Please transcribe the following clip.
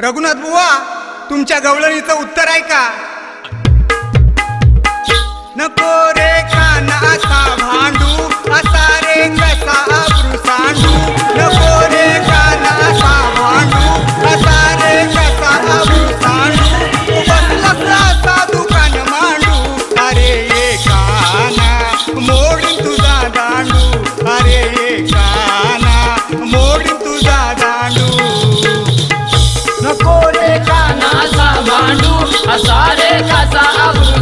रघुनाथ बुवा तुमच्या गवळणीचं उत्तर आहे का? नको रे काना असा भांडू असा रे कसा अब्रू सांडू. नको रे काना असा भांडू असा रे कसा अब्रू सांडू. तू साधू असा दुकान मांडू. अरे ये काना मोडीन तू भांडू असा